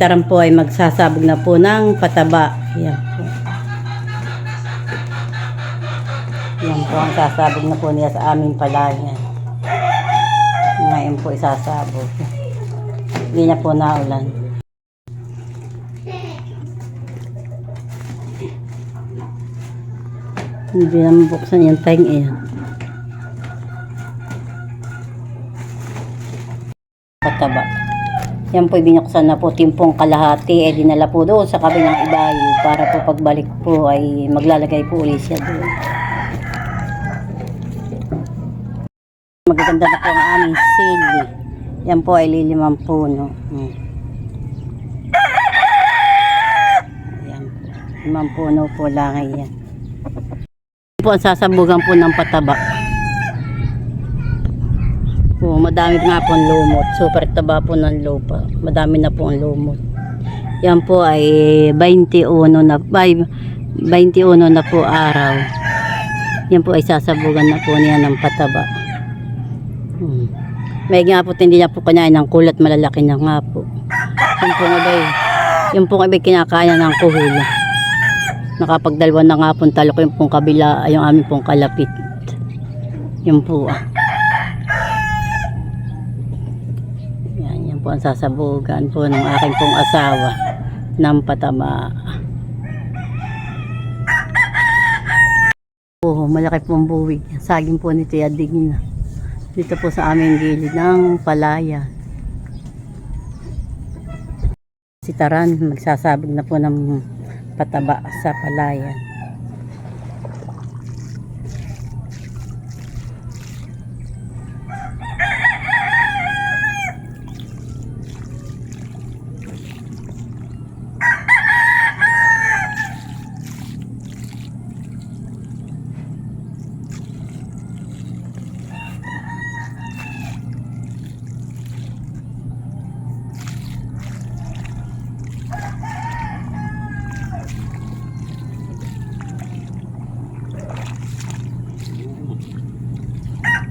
Taran po ay magsasabog na po ng pataba. Yan po. Yan po ang sasabog na po niya sa aming palayan. Ngayon po isasabog. Hindi na po naulan. Hindi na mabuksan yung time iyan. Pataba. Yan po binuksan na po timpong kalahati eh dinala po doon sa kabilang ibayo para po pagbalik po ay maglalagay po ulit siya doon. Magaganda na po ang aming sili. Yan po ay lilimang puno. Hmm. Ayan po. Limang puno po lang. Yan po ang sasabugan po ng pataba. Po, madami nga po ang lumot. Super taba po ng lupa. Madami na po ang lumot. Yan po ay 21 na, ay, 21 na po araw. Yan po ay sasabugan na po niya ng pataba. Hmm. May nga po hindi niya po kinain ng kulat malalaki na nga po. Yung po nga yung po nga kinakain ng kuhul. Nakapagdalwa na nga pong talok yung pong kabila yung aming pong kalapit. Yung po ah. Yan, yan ang sasabugan po ng aking pong asawa ng pataba. Oo, malaki pong buwig. Saging po ni Tia Digna. Dito po sa aming gilid ng palaya. Si Taran, magsasabog na po ng pataba sa palaya.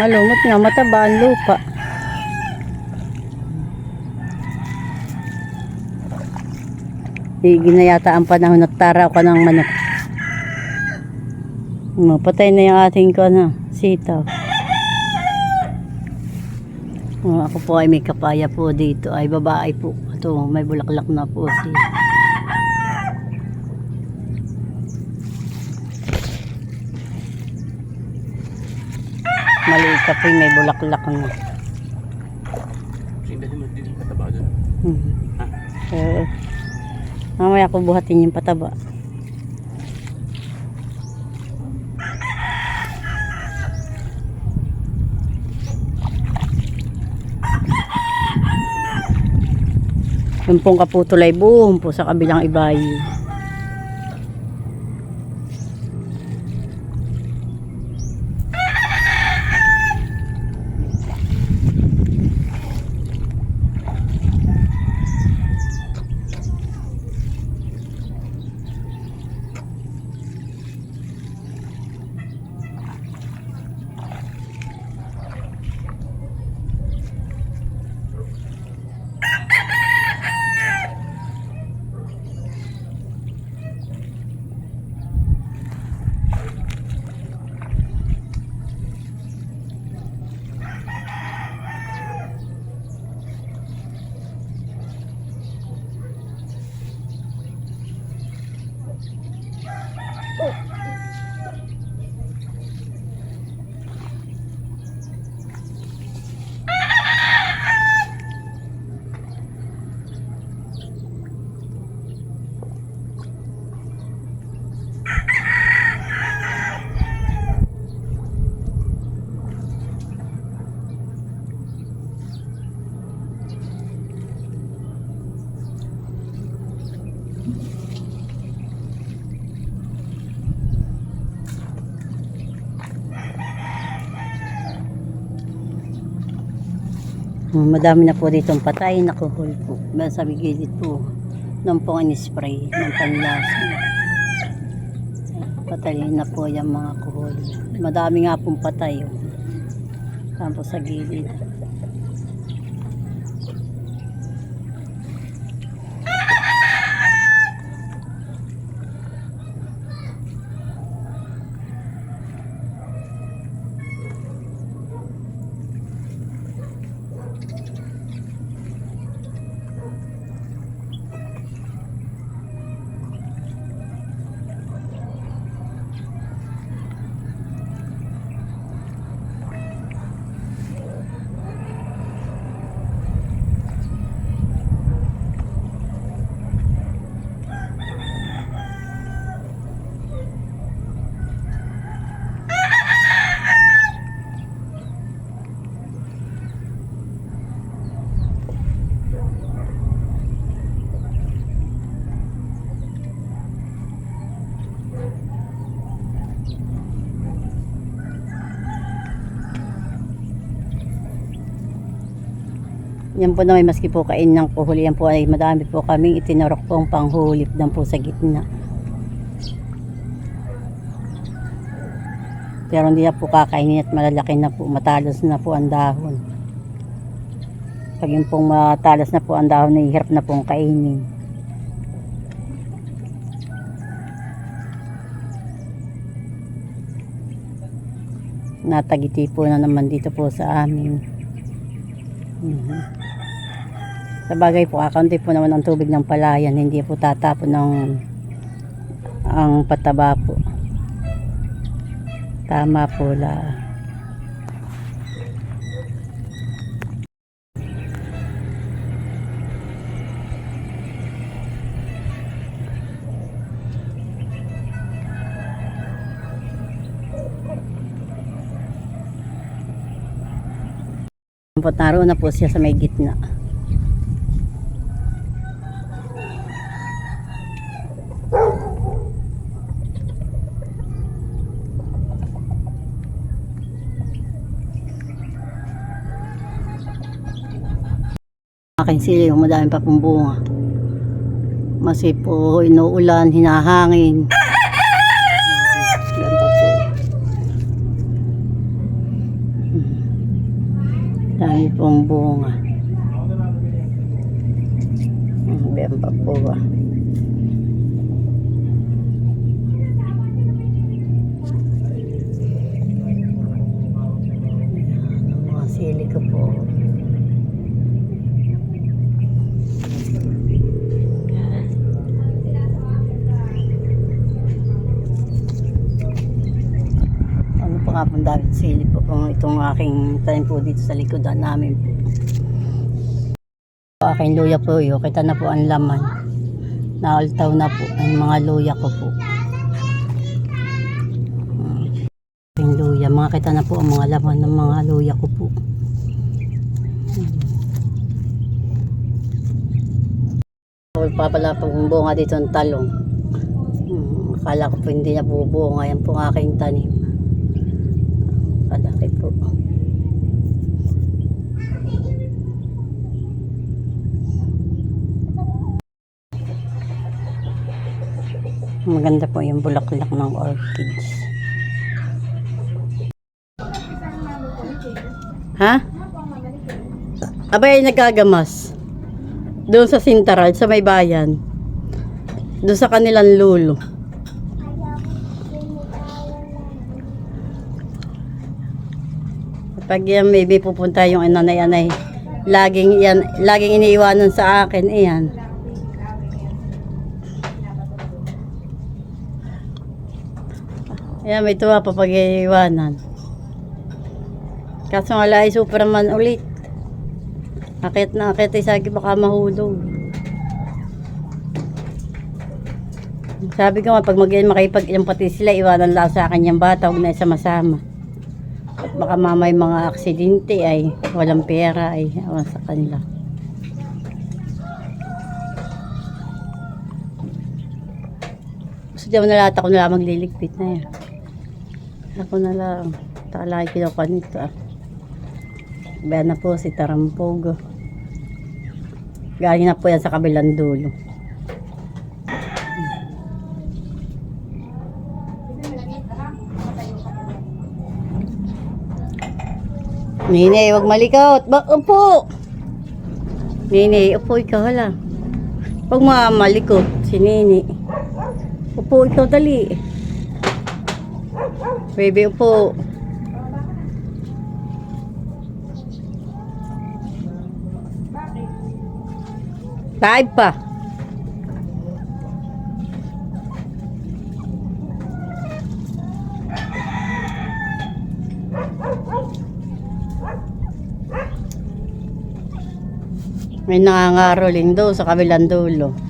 Malumot nga, mataba ang lupa. Higi na yata ang panahon at taraw ka ng manok. Mapatay na yung ating ko na sitaw. Oh, ako po ay may kapaya po dito. Ay babae po. Ito, may bulaklak na po siya. Maliit ka po may bulaklak na. Sindahin mo din pataba doon. Mhm. Oo. Mamaya ko buhatin yung pataba. Yung pong kaputulay buhong po sa kabilang ibayo. Oh, madami na po ditong patay na kuhol po. Sa gilid po. Nung po spray ng panlasa. Patay na po yung mga kuhol. Madami nga pong patay. Oh. Kampo sa gilid. Yan po na may maski po kain ng kuhuli. Yan po ay madami po kaming itinurok pong panghulip lang po sa gitna. Pero hindi na po kakainin at malalaki na po. Matalas na po ang dahon. Pag yung pong matalas na po ang dahon, nahihirap na pong kainin. Natagiti po na naman dito po sa amin. Mhm. Sa bagay po, kakaunti po naman ang tubig ng palayan. Hindi po tatapon ng ang pataba po. Tama po la. Naroon na po siya sa may gitna. Aking sili, madami pa pong bunga. Masi po inuulan, hinahangin. Yan pa po. Hmm. Dami pong bunga. Hmm, Yan pa po ba. Po itong aking tanim po dito sa likodan namin po. Aking luya po yun, kita na po ang laman. Naultaw na po ang mga luya ko po. Aking luya, mga kita na po ang mga laman ng mga luya ko po. Papala po bunga dito ng talong. Hmm, akala ko po hindi na bubunga. Yan po ang aking tanim. Maganda po yung bulaklak ng orchids. Ha? Abay, nagagamas. Doon sa Sintaral, sa may bayan. Doon sa kanilang lulo. Pag yan maybe pupunta yung ano na yan ay laging yan, laging iniiwanan sa akin iyan. Ayan, may tuwa pa pag iiwanan. Kaso nga ay Superman ulit. Akit na akit ay sagi baka mahulog. Sabi ko nga, pag mag makipag ilang pati sila, iwanan lang sa akin yung bata, huwag na sama-sama. At baka mamay mga aksidente ay walang pera ay awan sa kanila. Gusto daw na lahat ako na lang magliligpit na yan. Ako na lang. Talay kinuha nito ah. Na po si Tarampog. Galing na po yan sa kabilang dulo. Nini, wag malikot. Ba, upo. Nini, upo ikaw hala. Wag mamalikot si Nini. Upo ikaw dali. Baby, upo. Live pa. May nangangaroling daw sa kabilang dulo.